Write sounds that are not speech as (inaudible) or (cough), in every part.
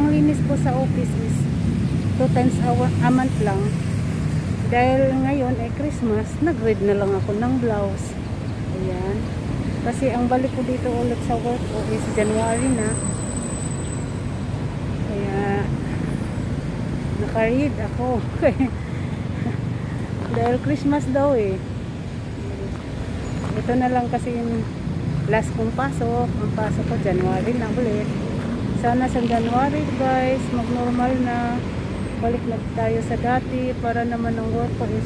ang linis po sa office is two times a, a month lang. Dahil ngayon ay Christmas nag-read na lang ako ng blouse. Ayan. Kasi ang balik ko dito ulit sa work ko is January na. Kaya naka-read ako. (laughs) Dahil Christmas daw eh. Ito na lang kasi yung last kong pasok. Ang pasok ko January na ulit sana sa January guys mag normal na. Balik na tayo sa dati para naman ang work ko is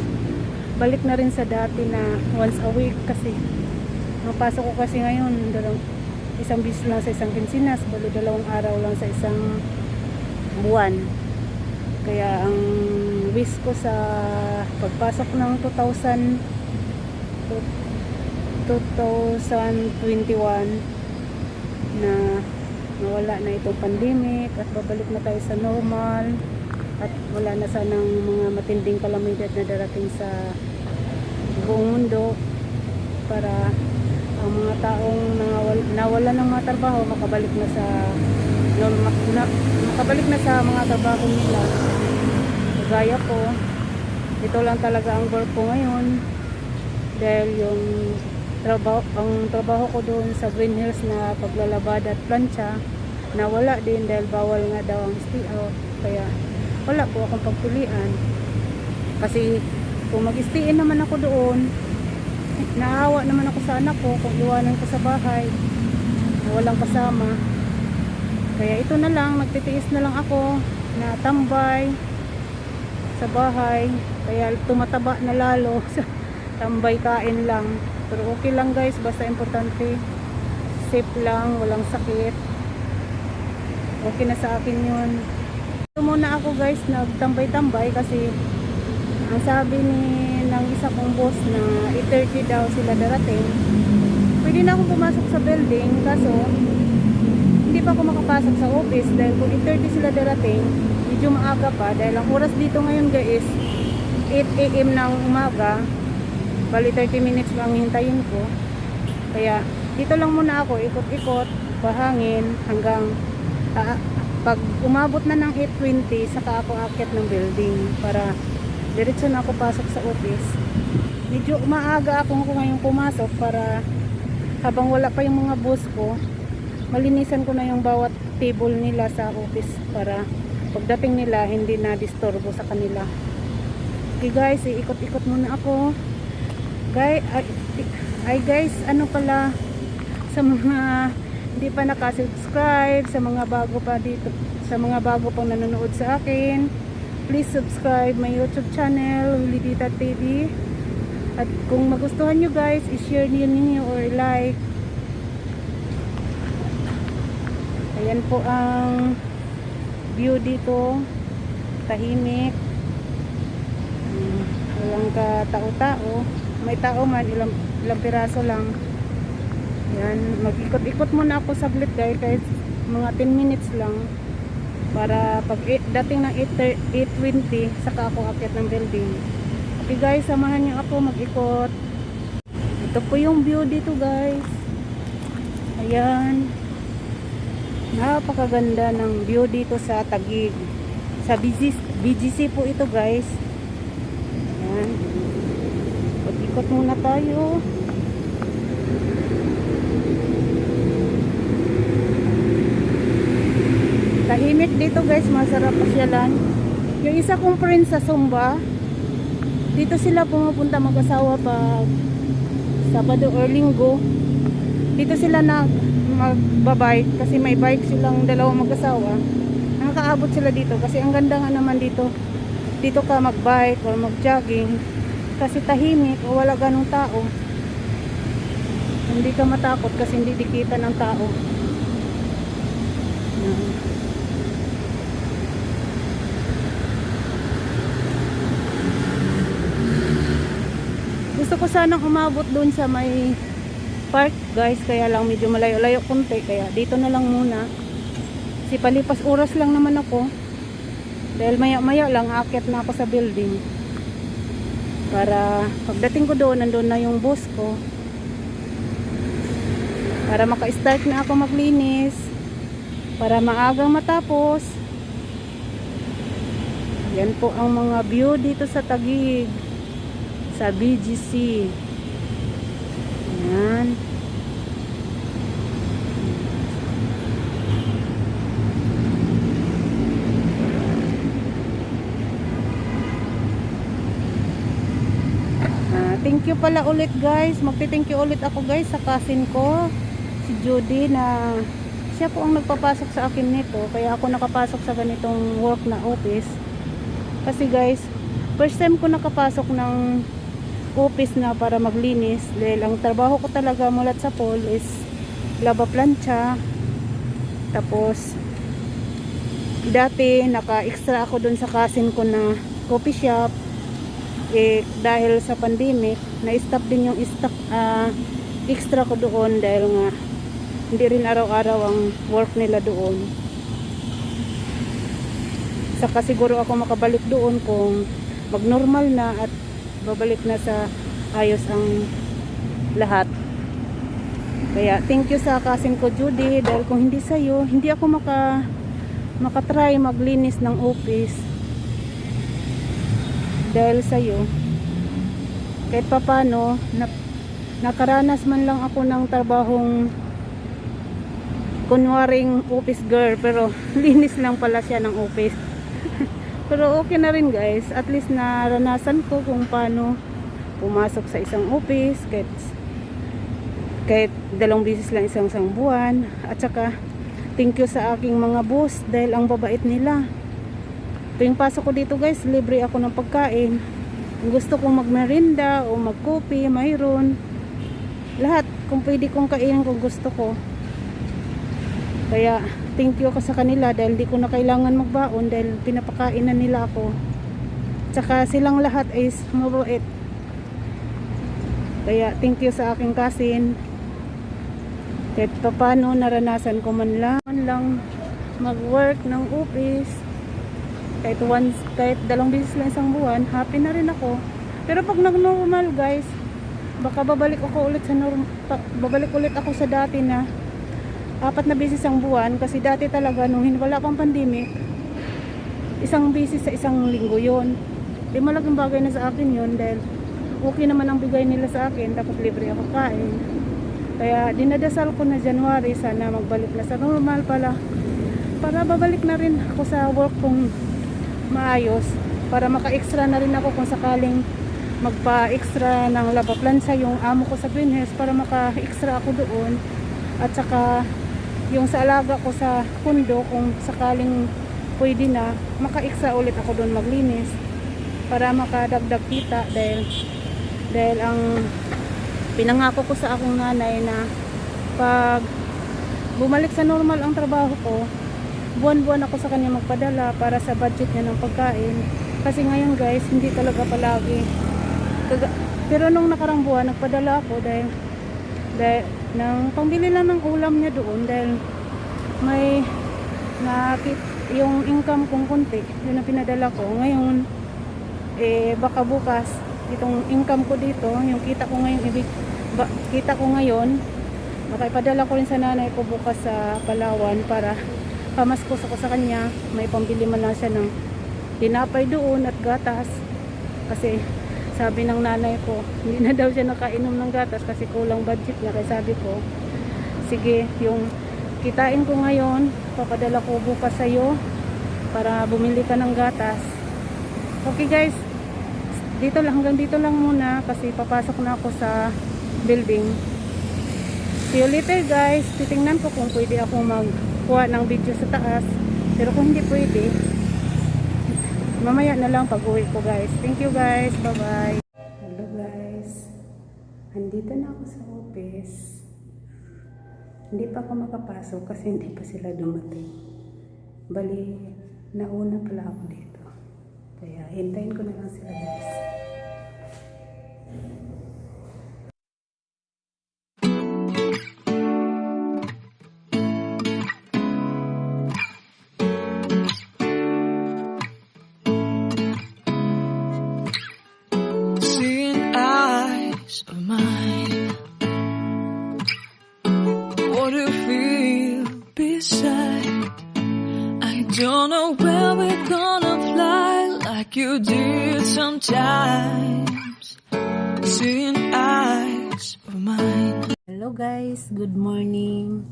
balik na rin sa dati na once a week kasi ang ko kasi ngayon dalawang, isang bis lang sa isang kinsinas balo dalawang araw lang sa isang buwan. Kaya ang wish ko sa pagpasok ng 2000 2021 na nawala na itong pandemic at babalik na tayo sa normal at wala na sanang mga matinding kalamidad na darating sa buong mundo para ang mga taong nawala, nawala ng mga trabaho makabalik na sa na, makabalik na sa mga trabaho nila. Gaya ko ito lang talaga ang work ko ngayon dahil yung trabaho, ang trabaho ko doon sa Green Hills na paglalabada at plancha nawala din dahil bawal nga daw ang stay out kaya wala po akong pagpilian kasi kung mag-stay in naman ako doon naawa naman ako sa anak ko kung iwanan ko sa bahay. Walang kasama. Kaya ito na lang nagtitiis na lang ako na tambay sa bahay. Kaya tumataba na lalo (laughs) tambay kain lang. Pero okay lang guys. Basta importante safe lang walang sakit okay na sa akin yun. Ito muna ako guys nagtambay-tambay kasi ang sabi ni ng isa kong boss na 8.30 daw sila darating. Pwede na akong pumasok sa building kaso hindi pa ako makapasok sa office dahil kung 8.30 sila darating medyo maaga pa. Dahil ang oras dito ngayon guys 8 a.m. ng umaga. Bali 30 minutes lang hintayin ko. Kaya dito lang muna ako ikot-ikot pahangin hanggang ah, pag umabot na ng 8.20 saka ako akit ng building para diretso na ako pasok sa office. Medyo maaga ako ako ngayon pumasok para habang wala pa yung mga boss ko malinisan ko na yung bawat table nila sa office para pagdating nila hindi na disturbo sa kanila. Okay guys iikot-ikot muna ako. Guys ay, ay guys ano pala sa mga hindi pa nakasubscribe sa mga bago pa dito sa mga bago pang nanonood sa akin please subscribe my youtube channel Willy Dita TV at kung magustuhan nyo guys i-share niyo ninyo or like. Ayan po ang view dito. Tahimik. Hmm, walang ka tao-tao may tao man ilang, ilang piraso lang yan mag-ikot-ikot muna ako saglit guys kahit mga 10 minutes lang para pag dating ng 8, 8.20 saka ako akit ng building. Okay guys samahan niyo ako mag-ikot. Ito po yung view dito guys. Ayan. Napakaganda ng view dito sa Tagig sa BGC, po ito guys. Ayan. Mag-ikot muna tayo tahimik dito guys. Masarap pasyalan yung isa kong friend sa Sumba dito sila pumupunta mag-asawa pag Sabado or Linggo. Dito sila na magbabike kasi may bike silang dalawang mag-asawa. Nakakaabot sila dito kasi ang ganda nga naman dito. Dito ka magbike or mag-jogging kasi tahimik o wala ganong tao. Hindi ka matakot kasi hindi dikita ng tao. Yan. Sanang umabot doon sa may park guys kaya lang medyo malayo-layo konti kaya dito na lang muna kasi palipas oras lang naman ako Dahil maya maya lang aakyat na ako sa building. Para pagdating ko doon, nandun na yung boss ko. Para maka-start na ako maglinis. Para maagang matapos. Yan po ang mga view dito sa Tagig. Sa BGC. Yan. Ah, thank you pala ulit guys. Magti-thank you ulit ako guys sa cousin ko. Si Judy na siya po ang nagpapasok sa akin nito. Kaya ako nakapasok sa ganitong work na office. Kasi guys, first time ko nakapasok ng office na para maglinis. Dahil ang trabaho ko talaga mulat sa pool is laba plancha. Tapos, dati naka-extra ako dun sa cousin ko na coffee shop eh, dahil sa pandemic, na-stop din yung stock, ah, extra ko doon dahil nga hindi rin araw-araw ang work nila doon. Saka siguro ako makabalik doon kung mag-normal na at babalik na sa ayos ang lahat. Kaya thank you sa cousin ko Judy dahil kung hindi sa'yo, hindi ako maka makatry maglinis ng office dahil sa iyo kahit papano na, nakaranas man lang ako ng trabahong kunwaring office girl pero (laughs) linis lang pala siya ng office pero okay na rin guys at least naranasan ko kung paano pumasok sa isang office kahit kahit dalawang beses lang isang isang buwan at saka thank you sa aking mga boss dahil ang babait nila Tuwing pasok ko dito guys, libre ako ng pagkain. Gusto kong magmerinda o magkopi, mayroon. Lahat, kung pwede kong kainin kung gusto ko. Kaya, thank you ako sa kanila dahil di ko na kailangan magbaon dahil pinapakain na nila ako. Tsaka silang lahat is mabait. Kaya, thank you sa aking cousin. Kahit pa paano naranasan ko man lang, lang mag-work ng office kahit once, kahit dalawang beses lang isang buwan, happy na rin ako. Pero pag nag-normal guys, baka babalik ako ulit sa norm, pa- babalik ulit ako sa dati na apat na beses ang buwan kasi dati talaga nung wala pang pandemic, isang beses sa isang linggo yon. Di malaking bagay na sa akin yon dahil okay naman ang bigay nila sa akin tapos libre ako kain. Kaya dinadasal ko na January sana magbalik na sa normal pala para babalik na rin ako sa work kong maayos para maka-extra na rin ako kung sakaling magpa-extra ng laba plansa yung amo ko sa greenhouse para maka-extra ako doon at saka yung sa alaga ko sa kundo kung sakaling pwede na maka-extra ulit ako doon maglinis para makadagdag kita dahil dahil ang pinangako ko sa akong nanay na pag bumalik sa normal ang trabaho ko buwan-buwan ako sa kanya magpadala para sa budget niya ng pagkain. Kasi ngayon guys, hindi talaga palagi. Pero nung nakarang buwan, nagpadala ako dahil, dahil ng pambili lang ng ulam niya doon dahil may nakit yung income kong konti, yun ang pinadala ko. Ngayon, eh baka bukas, itong income ko dito, yung kita ko ngayon, ibig, ba, kita ko ngayon, baka ipadala ko rin sa nanay ko bukas sa Palawan para pamaskos ako sa kanya may pambili man lang siya ng tinapay doon at gatas kasi sabi ng nanay ko hindi na daw siya nakainom ng gatas kasi kulang budget niya. Kaya sabi ko sige yung kitain ko ngayon papadala ko bukas sa iyo para bumili ka ng gatas. Okay guys. Dito lang hanggang dito lang muna kasi papasok na ako sa building. See you later guys. Titingnan ko kung pwede ako magkuha ng video sa taas. Pero kung hindi pwede mamaya na lang pag uwi ko guys. Thank you guys. Bye bye hello guys. Andito na ako sa office. Hindi pa ako makapasok kasi hindi pa sila dumating. Bali nauna pala ako dito. Kaya hintayin ko na lang sila guys guys, good morning.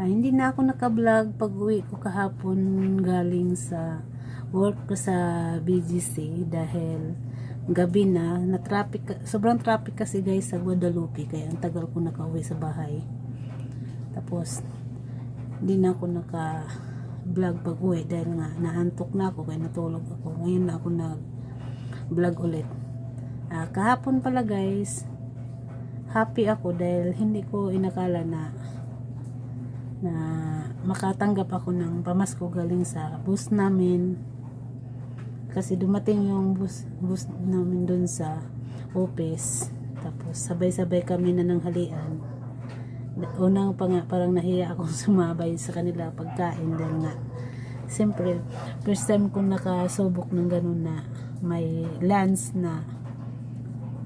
Ah, hindi na ako naka-vlog pag uwi ko kahapon galing sa work ko sa BGC dahil gabi na, na traffic, sobrang traffic kasi guys sa Guadalupe kaya ang tagal ko nakauwi sa bahay. Tapos, hindi na ako naka vlog pag uwi dahil nga naantok na ako kaya natulog ako. Ngayon na ako nag vlog ulit. Ah, kahapon pala guys, happy ako dahil hindi ko inakala na na makatanggap ako ng pamasko galing sa bus namin. Kasi dumating yung bus, bus namin dun sa office. Tapos sabay-sabay kami na ng halian. Unang pa nga parang nahiya akong (laughs) sumabay sa kanila pagkain dahil nga siyempre first time kong nakasubok ng ganun na may lunch na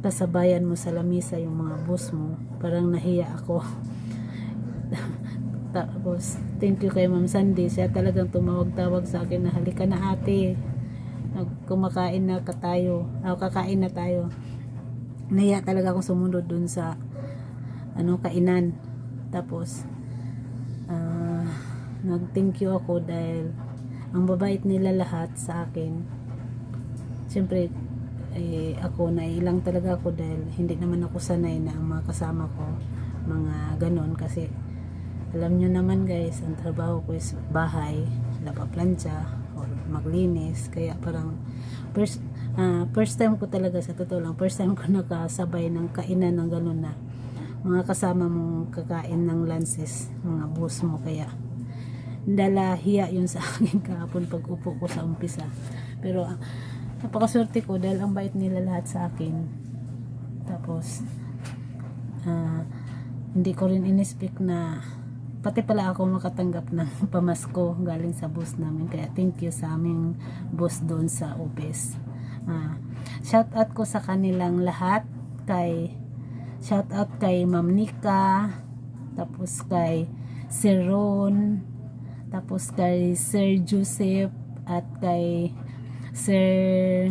kasabayan mo sa lamisa yung mga boss mo. Parang nahiya ako. (laughs) Tapos thank you kay Ma'am Sandy. Siya talagang tumawag-tawag sa akin na halika na ate. Kumakain na ka tayo. O kakain na tayo. Nahiya talaga akong sumunod dun sa ano kainan. Tapos ah, nag thank you ako dahil ang babait nila lahat sa akin. Siyempre eh, ako nailang talaga ako dahil hindi naman ako sanay na ang mga kasama ko mga ganon. Kasi alam nyo naman guys ang trabaho ko is bahay lapaplantsa or maglinis. Kaya parang first, ah, first time ko talaga sa totoo lang first time ko (laughs) nakasabay ng kainan ng ganon na mga kasama mong kakain ng lunches mga boss mo. Kaya dala hiya yun sa (laughs) akin kahapon pag upo ko sa umpisa. Pero ah, napakaswerte ko dahil ang bait nila lahat sa akin. Tapos ah, hindi ko rin inispik na pati pala ako makatanggap ng (laughs) pamasko galing sa boss namin. Kaya thank you sa aming boss doon sa office. Ah, shout out ko sa kanilang lahat. Kay shout out kay Ma'am Nika. Tapos kay Sir Ron. Tapos kay Sir Joseph at kay Sir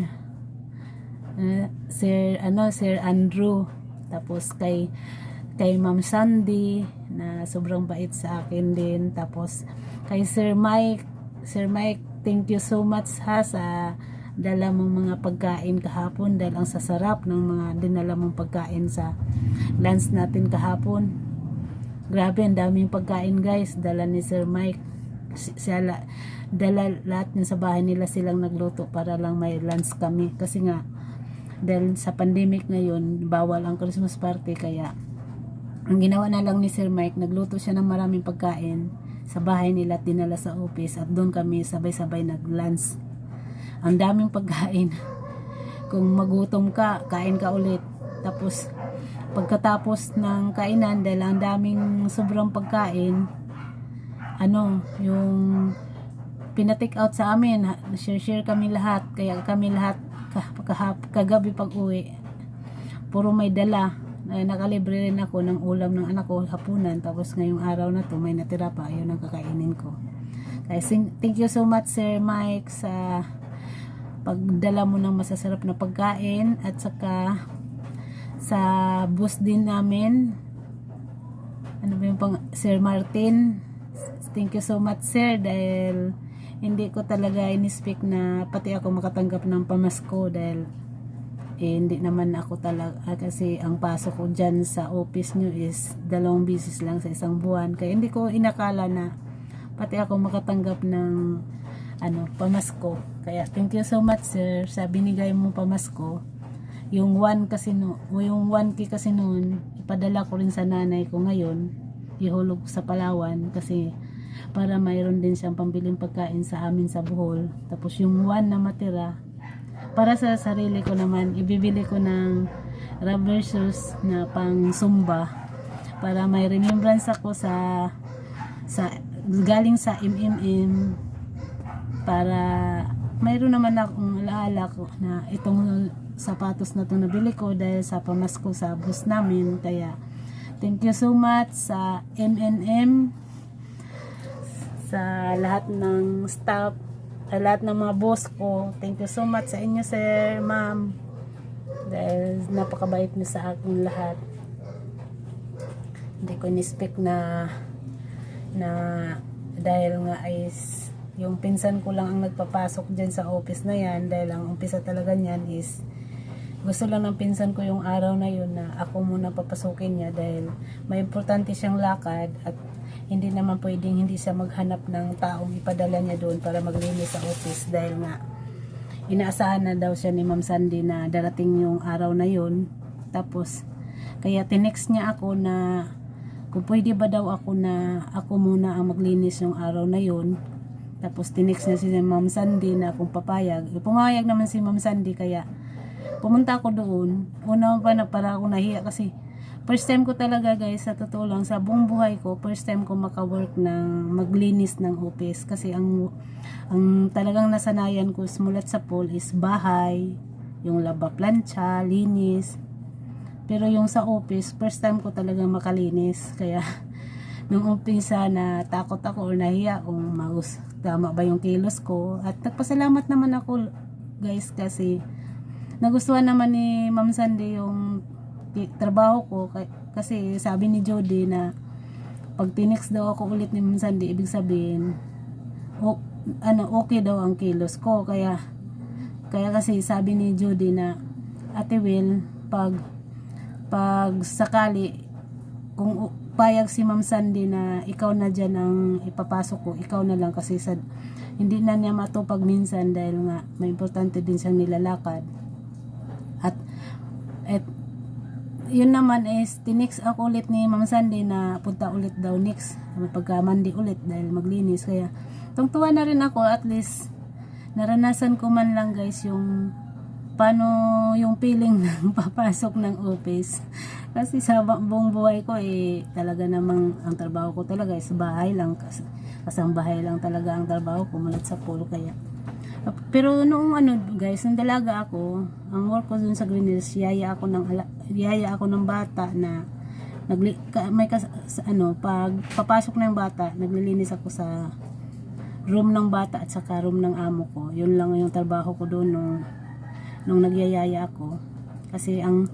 eh, Sir ano Sir Andrew. Tapos kay kay Ma'am Sandy na sobrang bait sa akin din. Tapos kay Sir Mike Sir Mike thank you so much ha sa dala mong mga pagkain kahapon dahil ang sasarap ng mga dinala mong pagkain sa lunch natin kahapon. Grabe ang daming pagkain guys. Dala ni Sir Mike Si- siya la- dala lahat niya sa bahay nila silang nagluto para lang may lunch kami. Kasi nga dahil sa pandemic ngayon bawal ang Christmas party kaya ang ginawa na lang ni Sir Mike nagluto siya ng maraming pagkain sa bahay nila at dinala sa office at doon kami sabay-sabay nag-lunch. Ang daming pagkain. (laughs) Kung magutom ka kain ka ulit. Tapos pagkatapos ng kainan dahil ang daming sobrang pagkain ano, yung pina-take out sa amin, ha- share-share kami lahat, kaya kami lahat ka- kahap- kagabi pag uwi, puro may dala. Ay, nakalibre rin ako ng ulam ng anak ko hapunan, tapos ngayong araw na to may natira pa, ayun ang kakainin ko. Kaya thank you so much Sir Mike sa pagdala mo ng masasarap na pagkain at saka sa bus din namin ano ba yung pang Sir Martin thank you so much sir dahil hindi ko talaga inispik na pati ako makatanggap ng pamasko dahil eh, hindi naman ako talaga kasi ang pasok ko dyan sa office nyo is dalawang bisis lang sa isang buwan. Kaya hindi ko inakala na pati ako makatanggap ng ano pamasko. Kaya thank you so much sir sa binigay mong pamasko. Yung 1 kasi no, yung 1k kasi noon ipadala ko rin sa nanay ko ngayon ihulog sa Palawan kasi para mayroon din siyang pambiling pagkain sa amin sa Bohol. Tapos yung 1 na matira para sa sarili ko naman ibibili ko ng rubber shoes na pang sumba para may remembrance ako sa sa galing sa MMM para mayroon naman akong alaala ko na itong sapatos na itong nabili ko dahil sa pamasko sa bus namin. Kaya thank you so much sa MNM sa lahat ng staff sa lahat ng mga boss ko. Thank you so much sa inyo, sir, ma'am. Dahil napakabait niyo sa akin lahat. Hindi ko in-expect na na dahil nga is yung pinsan ko lang ang nagpapasok dyan sa office na yan dahil ang umpisa talaga niyan is gusto lang ng pinsan ko yung araw na yun na ako muna papasukin niya dahil may importante siyang lakad at hindi naman pwedeng hindi siya maghanap ng taong ipadala niya doon para maglinis sa office dahil nga inaasahan na daw siya ni Ma'am Sandy na darating yung araw na yun. Tapos kaya tinext niya ako na kung pwede ba daw ako na ako muna ang maglinis yung araw na yun. Tapos tinext niya si Ma'am Sandy na kung papayag. Eh, pumayag naman si Ma'am Sandy kaya pumunta ako doon. Una pa na para ako nahiya kasi first time ko talaga guys sa totoo sa buong buhay ko first time ko maka-work ng maglinis ng office kasi ang ang talagang nasanayan ko simulat sa pool is bahay, yung laba plancha, linis. Pero yung sa office, first time ko talagang makalinis. Kaya, (laughs) nung umpisa na takot ako or nahiya kung maus, tama ba yung kilos ko. At nagpasalamat naman ako guys kasi nagustuhan naman ni Ma'am Sandy yung trabaho ko kasi sabi ni Jody na pag tinex daw ako ulit ni Ma'am Sandy ibig sabihin o, ano okay daw ang kilos ko kaya kaya kasi sabi ni Judy na Ate Will pag pag sakali kung payag si Ma'am Sandy na ikaw na dyan ang ipapasok ko, ikaw na lang kasi sa, hindi na niya matupag minsan dahil nga may importante din siyang nilalakad. At, at yun naman is tinix ako ulit ni Ma'am Sandy na punta ulit daw next. Pagka Monday ulit dahil maglinis. Kaya tungtuwa na rin ako. At least naranasan ko man lang guys yung paano yung feeling (laughs) ng papasok ng office. Kasi sa buong buhay ko eh talaga namang ang trabaho ko talaga is bahay lang. Kas kasang bahay lang talaga ang trabaho ko mulat sa pool. Kaya pero noong ano guys, nung dalaga ako, ang work ko dun sa Green Hills, yaya ako ng ala, yaya ako ng bata na nagli, may kas, sa- ano, pag papasok na yung bata, naglilinis ako sa room ng bata at saka room ng amo ko. Yun lang yung trabaho ko doon nung nung nagyayaya ako. Kasi ang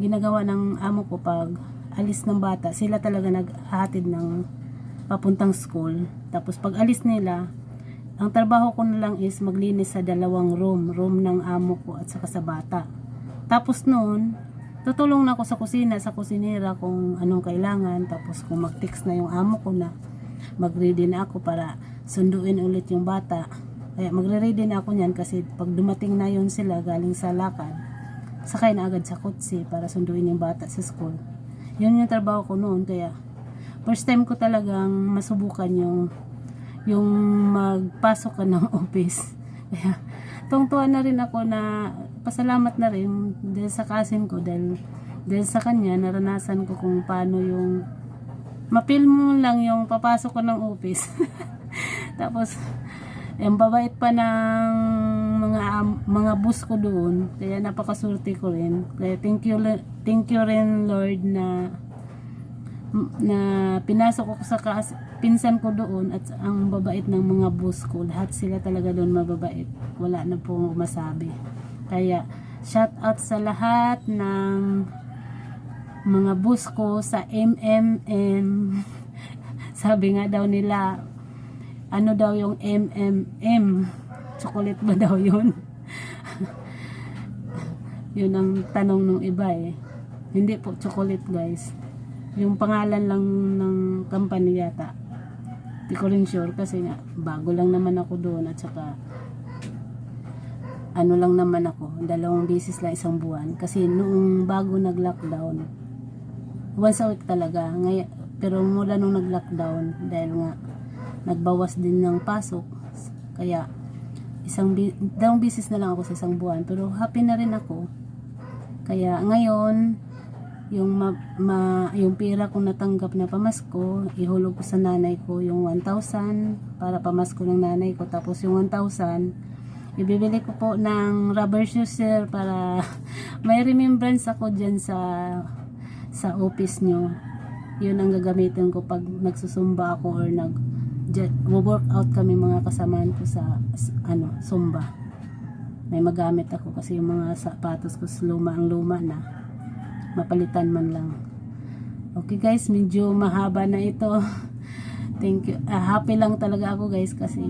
ginagawa ng amo ko pag alis ng bata, sila talaga naghahatid ng papuntang school. Tapos pag alis nila, ang trabaho ko na lang is maglinis sa dalawang room, room ng amo ko at saka sa bata. Tapos noon, tutulong na ako sa kusina, sa kusinera kung anong kailangan. Tapos kung mag-text na yung amo ko na magready na ako para sunduin ulit yung bata. Kaya magre-ready na ako niyan kasi pag dumating na yun sila galing sa lakad, sakay na agad sa kutsi para sunduin yung bata sa school. Yun yung trabaho ko noon kaya first time ko talagang masubukan yung yung magpasok ka ng (laughs) office. Kaya, tungtuan na rin ako na pasalamat na rin dahil sa kasin ko dahil, dahil sa kanya naranasan ko kung paano yung mapil mo lang yung papasok ko ng office. (laughs) Tapos, yung babait pa ng mga mga bus ko doon. Kaya napakasurti ko rin. Kaya thank you, thank you rin Lord na na pinasok ako sa kas, pinsan ko doon at ang babait ng mga boss ko. Lahat sila talaga doon mababait. Wala na pong masabi. Kaya shout out sa lahat ng mga boss ko sa MMM. (laughs) Sabi nga daw nila, ano daw yung MMM? Chocolate ba daw yun? (laughs) yun ang tanong ng iba eh. Hindi po chocolate guys. Yung pangalan lang ng company yata. Hindi ko rin sure kasi nga bago lang naman ako doon at saka ano lang naman ako, dalawang beses lang isang buwan. Kasi noong bago nag-lockdown, once a week talaga. Ngay pero mula nung nag-lockdown, dahil nga nagbawas din ng pasok, kaya isang dalawang beses na lang ako sa isang buwan. Pero happy na rin ako. Kaya ngayon, yung ma, ma- yung pera kong natanggap na pamasko, ihulog ko sa nanay ko yung 1,000 para pamasko ng nanay ko. Tapos yung 1,000, ibibili ko po ng rubber shoes sir para (laughs) may remembrance ako dyan sa sa office nyo. Yun ang gagamitin ko pag nagsusumba ako or nag workout kami mga kasamaan ko sa ano, Zumba. May magamit ako kasi yung mga sapatos ko luma ang luma na. Mapalitan man lang. Okay guys, medyo mahaba na ito. (laughs) Thank you. Ah, happy lang talaga ako guys kasi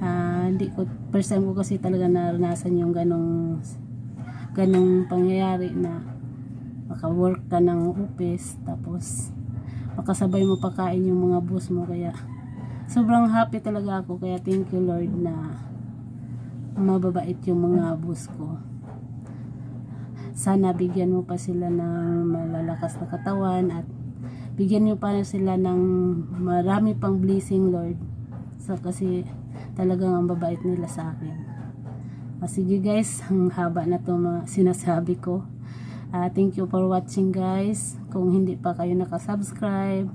ah, hindi ko first time ko kasi talaga naranasan yung ganong ganong pangyayari na maka-work ka ng office tapos makasabay mo pakain yung mga boss mo kaya sobrang happy talaga ako kaya thank you Lord na mababait yung mga boss ko sana bigyan mo pa sila ng malalakas na katawan at bigyan niyo pa sila ng marami pang blessing Lord so kasi talagang ang babait nila sa akin Ah, sige guys ang haba na to sinasabi ko Ah, thank you for watching guys. Kung hindi pa kayo nakasubscribe,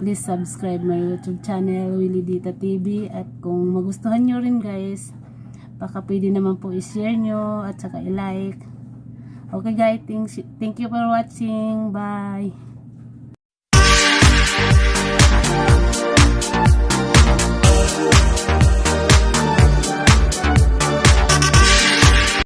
please subscribe my YouTube channel, Willie Dita TV. At kung magustuhan nyo rin guys, baka pwede naman po i-share nyo at saka i-like. Okay guys, thank, thank you for watching. Bye!